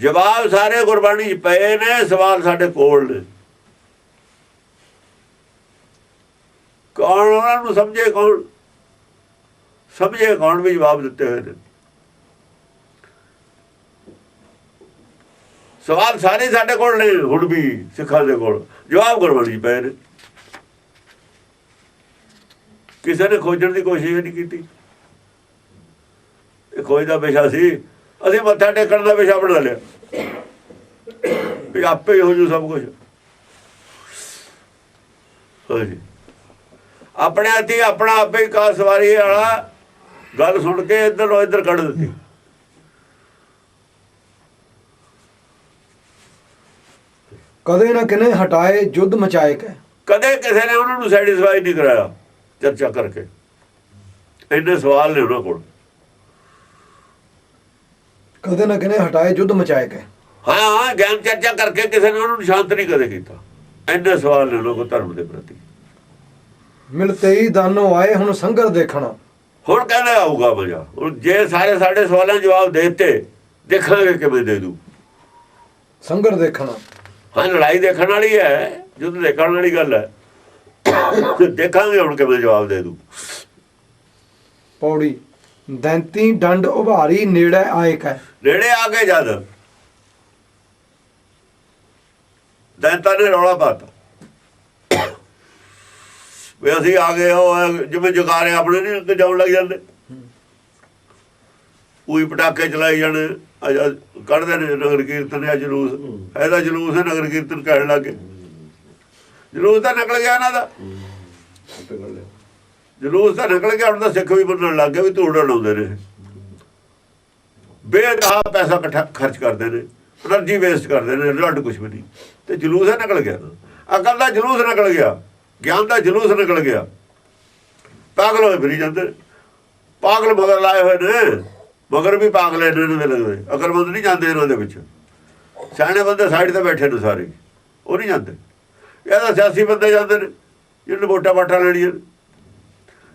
ਜਵਾਬ ਸਾਰੇ ਗੁਰਬਾਣੀ 'ਚ ਪਏ ਨੇ, ਸਵਾਲ ਸਾਡੇ ਕੋਲ ਨੇ। ਕੌਣ ਉਹਨਾਂ ਨੂੰ ਸਮਝੇ, ਕੌਣ ਸਮਝੇ, ਕੌਣ ਵੀ ਜਵਾਬ ਦਿੱਤੇ ਹੋਏ ਨੇ। ਸਵਾਲ ਸਾਰੇ ਸਾਡੇ ਕੋਲ ਨੇ, ਹੁਣ ਵੀ ਸਿੱਖਾਂ ਦੇ ਕੋਲ। ਜਵਾਬ ਗੁਰਬਾਣੀ 'ਚ ਪਏ ਨੇ। ਕਿਸੇ ਨੇ ਖੋਜਣ ਦੀ ਕੋਸ਼ਿਸ਼ ਨਹੀਂ ਕੀਤੀ। ਇਹ ਖੋਜ ਦਾ ਵਿਸ਼ਾ ਸੀ ਅਸੀਂ ਮੱਥਾ ਟੇਕਣ ਦਾ ਵਿਸ਼ਾ ਬਣਾ ਲਿਆ। ਵੀ ਆਪੇ ਹੀ ਹੋ ਜੂ ਸਭ ਕੁਝ ਹਾਂਜੀ ਆਪਣੇ ਹੱਥੀ ਆਪਣਾ ਆਪੇ ਹੀ ਕਾ ਸਵਾਰੀ ਵਾਲਾ ਗੱਲ ਸੁਣ ਕੇ ਇੱਧਰ ਨੂੰ ਇੱਧਰ ਕੱਢ ਦਿੱਤੀ। ਕਦੇ ਨਾ ਕਿਨੇ ਹਟਾਏ ਜੁੱਧ ਮਚਾਏ ਕੈ ਕਦੇ ਕਿਸੇ ਨੇ ਉਹਨਾਂ ਨੂੰ ਸੈਟੀਸਫਾਈ ਨਹੀਂ ਕਰਾਇਆ ਚਰਚਾ ਕਰਕੇ। ਇੰਨੇ ਸਵਾਲ ਨੇ ਉਹਨਾਂ ਕੋਲ। ਕਦੇ ਨਾ ਕਿਨੇ ਹਟਾਏ ਜੁੱਧ ਮਚਾਏ ਕੈ ਹਾਂ ਹਾਂ ਗਿਆਨ ਚਰਚਾ ਕਰਕੇ ਕਿਸੇ ਨੇ ਉਹਨਾਂ ਸ਼ਾਂਤ ਨਹੀਂ ਕਦੇ ਕੀਤਾ। ਇੰਨੇ ਸਵਾਲ ਨੇ ਕੋਲ ਧਰਮ ਦੇ ਪ੍ਰਤੀ। ਮਿਲਤੇ ਹੀ ਦਾਨੋ ਆਏ ਹੁਣ ਸੰਗਰ ਦੇਖਣਾ। ਹੁਣ ਕਹਿੰਦਾ ਆਊਗਾ ਮਜ਼ਾ। ਹੁਣ ਜੇ ਸਾਰੇ ਸਾਡੇ ਸਵਾਲਾਂ ਜਵਾਬ ਦੇ ਦਿੱਤੇ ਦੇਖਾਂਗੇ ਕਿਵੇਂ ਦੇ ਦੂ। ਸੰਗਰ ਦੇਖਣਾ। ਹਾਂ ਲੜਾਈ ਦੇਖਣ ਵਾਲੀ ਹੈ ਜੁੱਧ ਦੇਖਣ ਵਾਲੀ ਗੱਲ ਹੈ। ਦੇਖਾਂਗੇ ਹੁਣ ਕਿਵੇਂ ਜਵਾਬ ਦੇ ਦੂ। ਪੌੜੀ। ਦੈਂਤੀ ਡੰਡ ਉਭਾਰੀ ਨੇੜੇ ਆਏ ਕੈ। ਨੇੜੇ ਆ ਕੇ ਜਦ। ਦੈਂਤਾ ਨੇ ਰੌਲਾ ਪਾਤਾ। ਵੀ ਅਸੀਂ ਆ ਗਏ ਐਂ ਜਿਵੇਂ ਜਗਾਰੇ ਆਪਣੇ ਨਹੀਂ ਅੱਗੇ ਜਾਣ ਲੱਗ ਜਾਂਦੇ। ਉਹੀ ਪਟਾਕੇ ਚਲਾਈ ਜਾਣੇ ਅਜਾ ਕੱਢਦੇ ਨੇ ਨਗਰ ਕੀਰਤਨ ਜਾਂ ਜਲੂਸ। ਇਹਦਾ ਜਲੂਸ ਹੈ ਨਗਰ ਕੀਰਤਨ ਕਹਿਣ ਲੱਗੇ ਜਲੂਸ ਤਾਂ ਨਿਕਲ ਗਿਆ ਇਹਨਾਂ ਦਾ। ਜਲੂਸ ਤਾਂ ਨਿਕਲ ਗਿਆ ਹੁਣ ਤਾਂ ਸਿੱਖ ਵੀ ਬੰਨਣ ਲੱਗ ਗਏ ਵੀ ਧੂੜਣ ਲਾਉਂਦੇ ਨੇ। ਬੇਦਾਹ ਪੈਸਾ ਇਕੱਠਾ ਖਰਚ ਕਰਦੇ ਨੇ એનર્ਜੀ ਵੇਸਟ ਕਰਦੇ ਨੇ ਲੱਡ ਕੁਛ ਵੀ ਨਹੀਂ। ਤੇ ਜਲੂਸ ਨਿਕਲ ਗਿਆ। ਅਕਲ ਦਾ ਜਲੂਸ ਨਿਕਲ ਗਿਆ, ਗਿਆਨ ਦਾ ਜਲੂਸ ਨਿਕਲ ਗਿਆ। ਪਾਗਲ ਹੋਏ ਫਿਰੀ ਜਾਂਦੇ। ਪਾਗਲ ਮਗਰ ਲਾਏ ਹੋਏ ਨੇ। ਮਗਰ ਵੀ ਪਾਗਲ ਇਹਨਾਂ ਦੇ ਲੱਗਦੇ ਅਕਲਮੰਦ ਨਹੀਂ ਜਾਂਦੇ ਇਹਨਾਂ ਦੇ ਵਿੱਚ। ਸਿਆਣੇ ਬੰਦੇ ਸਾਈਡ ਤੇ ਬੈਠੇ ਨੇ ਸਾਰੇ। ਉਹ ਨਹੀਂ ਜਾਂਦੇ। ਇਹਦਾ ਸਿਆਸੀ ਬੰਦੇ ਜਾਂਦੇ ਨੇ। ਜਿਹੜੇ ਵੋਟਾਂ ਵਾਟਾਂ ਲੈਣੀਆਂ।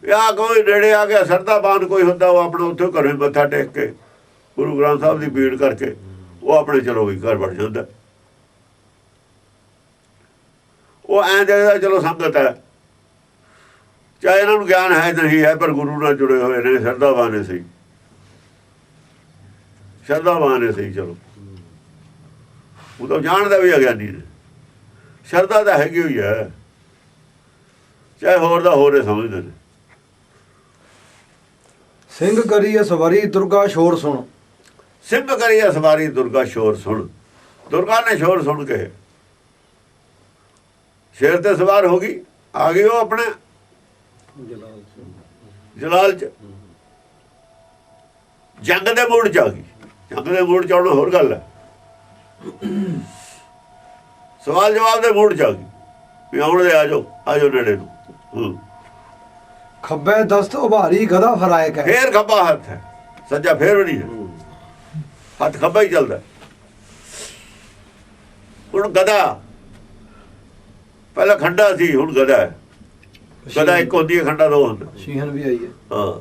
ਨੇ ਜਾਂ ਕੋਈ ਨੇੜੇ ਆ ਗਿਆ ਸਰਦਾਬਾਨ ਕੋਈ ਹੁੰਦਾ, ਉਹ ਆਪਣਾ ਉੱਥੇ ਘਰੇ ਮੱਥਾ ਟੇਕ ਕੇ, ਗੁਰੂ ਗ੍ਰੰਥ ਸਾਹਿਬ ਦੀ ਭੀੜ ਕਰਕੇ, ਉਹ ਆਪਣੇ ਚਲੋ ਵੀ ਘਰ ਵੜ ਜਾਂਦਾ। ਉਹ ਐਂ ਦੇਖਦਾ, ਚਲੋ ਸੰਗਤ ਹੈ। ਚਾਹੇ ਇਹਨਾਂ ਨੂੰ ਗਿਆਨ ਹੈ ਨਹੀਂ ਹੈ, ਪਰ ਗੁਰੂ ਨਾਲ ਜੁੜੇ ਹੋਏ ਨੇ ਸਰਦਾਬਾਨ ਨੇ ਸਹੀ। ਸਰਦਾਬਾਨ ਨੇ ਸਹੀ, ਚਲੋ। ਉਹ ਤਾਂ ਜਾਣਦਾ ਵੀ ਅਗਿਆਨੀ ਨੇ। ਸ਼ਰਧਾ ਤਾਂ ਹੈਗੀ ਹੋਈ ਹੈ। ਚਾਹੇ ਹੋਰ ਦਾ ਹੋਰੇ ਸਮਝਦੇ ਨੇ। ਸਿੰਘ ਕਰੀਏ ਸਵਾਰੀ ਦੁਰਗਾ ਸ਼ੋਰ ਸੁਣ। ਸਿੰਘ ਕਰੀਏ ਸਵਾਰੀ ਦੁਰਗਾ ਸ਼ੋਰ ਸੁਣ। ਦੁਰਗਾ ਨੇ ਸ਼ੋਰ ਸੁਣ ਕੇ ਸ਼ੇਰ ਤੇ ਸਵਾਰ ਹੋ ਗਈ। ਆ ਗਈ ਉਹ ਆਪਣੇ ਜਲਾਲ ਚ। ਜੰਗ ਦੇ ਮੂਡ ਚ ਆ ਗਈ। ਜੰਗ ਦੇ ਮੂਡ ਚ ਆਉਣਾ ਹੋਰ ਗੱਲ ਹੈ। ਸਵਾਲ ਜਵਾਬ ਦੇ ਮੂਡ ਚ ਆ ਗਈ। ਵੀ ਆਉਣ ਦੇ ਆ ਜਾਓ ਆ ਜਾਓ ਨੇੜੇ ਨੂੰ। ਹੂੰ। ਖੱਬੇ ਦਸਤ ਉਭਾਰੀ ਗਦਾ ਫਰਾਏ ਕੈ ਫੇਰ ਖੱਬਾ ਹੱਥ ਹੈ। ਸੱਜਾ ਫੇਰ ਵੀ ਨਹੀਂ ਹੈ। ਹੱਥ ਖੱਬਾ ਹੀ ਚੱਲਦਾ ਹੁਣ ਗਦਾ ਪਹਿਲਾਂ ਖੰਡਾ ਸੀ ਹੁਣ ਗਦਾ ਹੈ। ਗਦਾ ਇੱਕ ਹੁੰਦੀ ਹੈ ਖੰਡਾ ਦੋ ਹੁੰਦਾ ਸ਼ੀਹਨ ਵੀ ਆਈ ਹੈ। ਹਾਂ।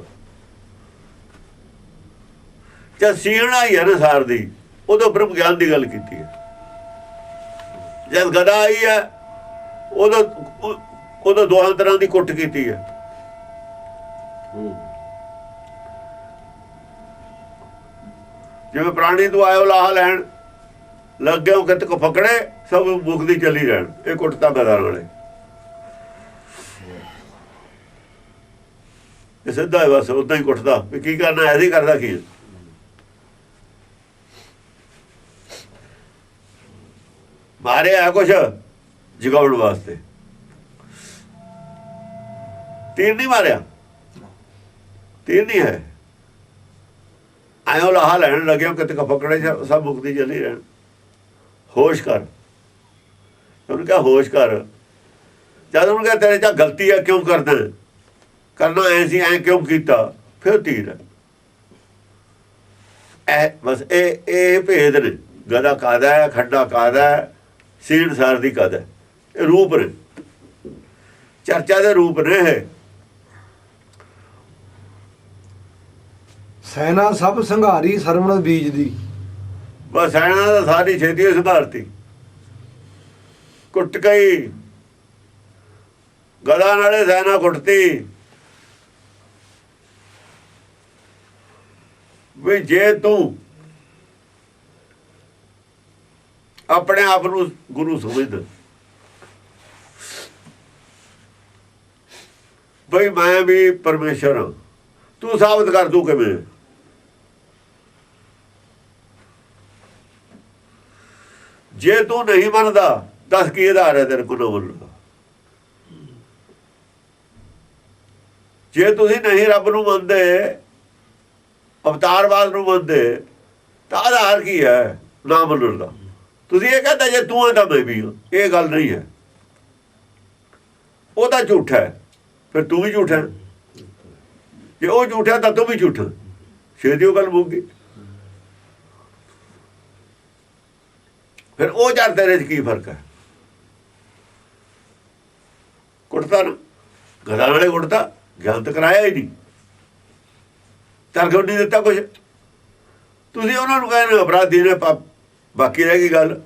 ਜਦ ਸੀਣਾ ਹੀ ਹੈ ਨਾ ਸਾਰ ਦੀ ਉਦੋਂ ਬ੍ਰਹਮ ਗਿਆਨ ਦੀ ਗੱਲ ਕੀਤੀ ਹੈ। ਜਦ ਗਦਾ ਆਈ ਹੈ ਉਦੋਂ ਉਦੋਂ ਦੋਹਾਂ ਤਰ੍ਹਾਂ ਦੀ ਕੁੱਟ ਕੀਤੀ ਹੈ। ਜਿਵੇਂ ਪ੍ਰਾਣੀ ਤੋਂ ਆਇਓ ਲਾਹ ਲੈਣ, ਲੱਗੇ ਉਹ ਕਿਤੇ ਕੋ ਫਕੜੇ, ਸਭ ਮੁਖ ਦੀ ਚੱਲੀ ਰਹਿਣ ਇਹ ਕੁੱਟਤਾ ਗਦਾ ਵਾਲੇ। ਇਹ ਸਿੱਧਾ ਹੈ ਬਸ ਉਦਾਂ ਹੀ ਕੁੱਟਦਾ, ਵੀ ਕੀ ਕਰਨਾ ਐਸੀ ਕਰਦਾ ਕੀ? ਹੈ? ਮਾਰਿਆ ਕੁਛ ਜਗਾਉਣ ਵਾਸਤੇ? ਤੀਰ ਨਹੀਂ ਮਾਰਿਆ? ਤੀਰ ਨਹੀਂ ਹੈ? ਆਇਓ ਲਾਹਾ ਲੈਣ ਲੱਗਿਆ ਕਿਤੇ ਕ ਸਭ ਮੁਕਤੀ ਚਲੀ ਰਹਿਣ। ਹੋਸ਼ ਕਰ। ਉਹਨੂੰ ਕਿਹਾ, ਹੋਸ਼ ਕਰ। ਜਦ ਉਹਨੂੰ ਕਿਹਾ, ਤੇਰੇ ਚ ਗਲਤੀ ਹੈ ਕਿਉਂ ਕਰਦਾ? ਕਰਨਾ ਐ ਸੀ, ਐ ਕਿਉਂ ਕੀਤਾ? ਫਿਰ ਤੀਰ ਹੈ ਇਹ ਬਸ, ਇਹ ਇਹ ਭੇਦ ਨੇ। ਗਦਾ ਕਾਦਾ ਹੈ, ਖੱਡਾ ਕਾਦਾ ਹੈ? ਸੀਣ ਸਾਰ ਦੀ ਕਾਦਾ ਹੈ। ਇਹ ਰੂਪ ਨੇ। ਚਰਚਾ ਦੇ ਰੂਪ ਨੇ ਸੈਨਾ ਸਭ ਸੰਘਾਰੀ ਸਰਵਣ ਬੀਜ ਦੀ। ਬਸ ਸੈਨਾ ਦਾ ਸਾਰੀ ਛੇਤੀ ਹੀ ਸੁਧਾਰਤੀ ਕੁੱਟ ਗਈ ਗਦਾ ਨਾਲੇ ਸੈਨਾ ਕੁੱਟਤੀ। ਵੀ ਜੇ ਤੂੰ ਆਪਣੇ ਆਪ ਨੂੰ ਗੁਰੂ ਸਮਝਦਾ ਬਈ ਮੈਂ ਵੀ ਪਰਮੇਸ਼ਰ ਹਾਂ। ਤੂੰ ਸਾਬਤ ਕਰ ਦੂ ਕਿਵੇਂ? ਜੇ ਤੂੰ ਨਹੀਂ ਮੰਨਦਾ, ਦੱਸ ਕੀ ਆਧਾਰ ਹੈ ਤੇਰੇ ਕੋਲ ਨਾ ਮੰਨਣ ਦਾ ਜੇ ਤੁਸੀਂ ਨਹੀਂ ਰੱਬ ਨੂੰ ਮੰਨਦੇ, ਅਵਤਾਰਵਾਦ ਨੂੰ ਮੰਨਦੇ, ਤਾਂ ਆਧਾਰ ਕੀ ਹੈ? ਨਾ ਮੰਨਣ ਦਾ। ਤੁਸੀਂ ਇਹ ਕਹਿੰਦਾ ਜੇ ਤੂੰ ਹੈ ਤਾਂ ਮੈਂ ਵੀ ਹਾਂ। ਇਹ ਗੱਲ ਨਹੀਂ ਹੈ। ਉਹ ਤਾਂ ਝੂਠਾ ਹੈ। ਫਿਰ ਤੂੰ ਵੀ ਝੂਠਾ ਹੈ। ਜੇ ਉਹ ਝੂਠਾ ਤਾਂ ਤੂੰ ਵੀ ਝੂਠਾ। ਛੇਤੀ ਉਹ ਗੱਲ ਮੁੱਕ ਗਈ। ਫਿਰ ਉਹ ਜਰ ਤੇਰੇ 'ਚ ਕੀ ਫ਼ਰਕ ਹੈ? ਕੁੜਤਾ ਨਾ। ਗਧਾ ਵਾਲੇ ਕੁੜਤਾ ਗਲਤ ਕਰਾਇਆ ਹੀ ਨਹੀਂ। ਤਰਗੋ ਨਹੀਂ ਦਿੱਤਾ ਕੁਝ ਤੁਸੀਂ ਉਹਨਾਂ ਨੂੰ ਕਹਿੰਦੇ ਅਪਰਾਧੀ ਨੇ ਬਾਕੀ ਰਹਿ ਗਈ ਗੱਲ।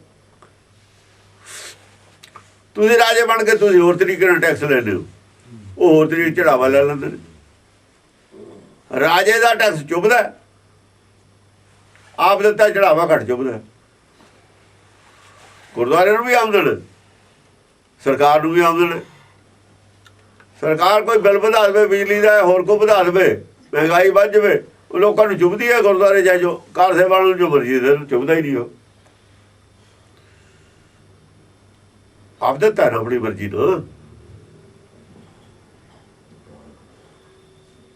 ਤੁਸੀਂ ਰਾਜੇ ਬਣ ਕੇ ਤੁਸੀਂ ਹੋਰ ਤਰੀਕੇ ਨਾਲ ਟੈਕਸ ਲੈਂਦੇ ਹੋ। ਉਹ ਹੋਰ ਤਰੀਕੇ ਚੜਾਵਾ ਲੈ ਲੈਂਦੇ ਨੇ। ਰਾਜੇ ਦਾ ਟੈਕਸ ਚੁੱਭਦਾ ਆਪ ਦਿੱਤਾ, ਚੜਾਵਾ ਘੱਟ ਚੁੱਭਦਾ ਗੁਰਦੁਆਰੇ ਨੂੰ ਵੀ ਆਮਦਨ ਸਰਕਾਰ ਨੂੰ ਵੀ ਆਮਦਨ ਸਰਕਾਰ ਕੋਈ ਬਿੱਲ ਵਧਾ ਦੇਵੇ ਬਿਜਲੀ ਦਾ ਹੋਰ ਕੋ ਵਧਾ ਦੇਵੇ ਮਹਿੰਗਾਈ ਵੱਧ ਜਾਵੇ ਉਹ ਲੋਕਾਂ ਨੂੰ ਚੁੱਭਦੀ ਹੈ ਗੁਰਦੁਆਰੇ ਜਾ ਜੋ ਕਾਰ ਸੇਵਾ ਨੂੰ ਜੋ ਮਰਜ਼ੀ ਦੇ ਦੇਣ, ਚੁੱਭਦਾ ਹੀ ਨਹੀਂ ਉਹ। ਆਪ ਦਿੱਤਾ ਨਾ ਆਪਣੀ ਮਰਜ਼ੀ ਤੋਂ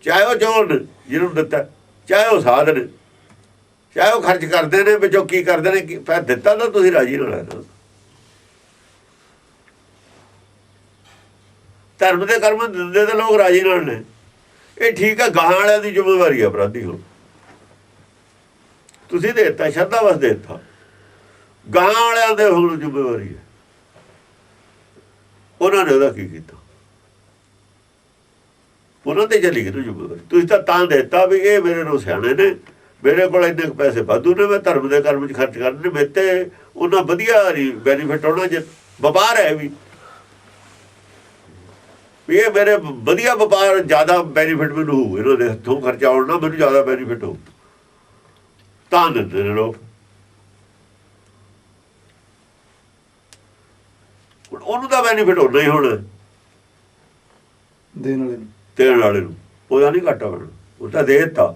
ਚਾਹੇ ਉਹ ਚੋਰ ਨੇ ਜਿਹਨੂੰ ਦਿੱਤਾ ਚਾਹੇ ਉਹ ਸਾਧ ਨੇ। ਚਾਹੇ ਉਹ ਖਰਚ ਕਰਦੇ ਨੇ, ਵਿੱਚੋਂ ਕੀ ਕਰਦੇ ਨੇ, ਕੀ- ਫਿਰ ਦਿੱਤਾ ਤਾਂ ਤੁਸੀਂ ਰਾਜੀ ਨਾਲ ਹੈ ਧਰਮ ਦੇ ਕਰਮ ਦਿੰਦੇ ਤਾਂ ਲੋਕ ਰਾਜੀ ਨਾਲ ਨੇ। ਇਹ ਠੀਕ ਹੈ, ਗਾਹਾਂ ਵਾਲਿਆਂ ਦੀ ਜ਼ਿੰਮੇਵਾਰੀ ਹੈ ਅਪਰਾਧੀ ਹੁਣ ਤੁਸੀਂ ਦੇਤਾ, ਸ਼ਰਧਾ ਵਸ ਦੇ ਦਿੱਤਾ। ਗਾਹਾਂ ਵਾਲਿਆਂ ਦੇ ਹੁਣ ਜ਼ਿੰਮੇਵਾਰੀ ਹੈ। ਉਹਨਾਂ ਨੇ ਉਹਦਾ ਕੀ ਕੀਤਾ? ਉਹਨਾਂ ਤੇ ਚਲੀ ਗਈ ਨਾ ਜ਼ਿੰਮੇਵਾਰੀ। ਤੁਸੀਂ ਤਾਂ ਤਾਂ ਦਿੱਤਾ ਵੀ ਇਹ ਮੇਰੇ ਨੂੰ ਸਿਆਣੇ ਨੇ। ਮੇਰੇ ਕੋਲ ਇੰਨੇ ਪੈਸੇ ਵਾਧੂ ਨੇ ਮੈਂ ਧਰਮ ਦੇ ਕਰਮ 'ਚ ਖਰਚ ਕਰਨੇ ਮੇਰੇ ਤੇ ਉਹਨਾਂ ਵਧੀਆ ਨਹੀਂ ਬੈਨੀਫਿਟ ਆਉਣਾ ਜੇ ਵਪਾਰ ਹੈ ਵੀ। ਇਹ ਮੇਰੇ ਵਧੀਆ ਵਪਾਰ ਜ਼ਿਆਦਾ ਬੈਨੀਫਿਟ ਮੈਨੂੰ ਹੋਊ ਇਹਨਾਂ ਦੇ ਹੱਥੋਂ ਖਰਚਾ ਆਉਣਾ ਮੈਨੂੰ ਜ਼ਿਆਦਾ ਬੈਨੀਫਿਟ ਹੋਊ। ਤਾਂ ਨੇ ਲੋਕ। ਹੁਣ ਉਹਨੂੰ ਤਾਂ ਬੈਨੀਫਿਟ ਹੋਣਾ ਹੀ ਹੋਣਾ। ਦੇਣ ਵਾਲੇ ਨੂੰ। ਦੇਣ ਵਾਲੇ ਨੂੰ। ਉਹਦਾ ਨਹੀਂ ਘਾਟਾ ਪੈਣਾ ਉਹ ਤਾਂ ਦੇ ਦਿੱਤਾ।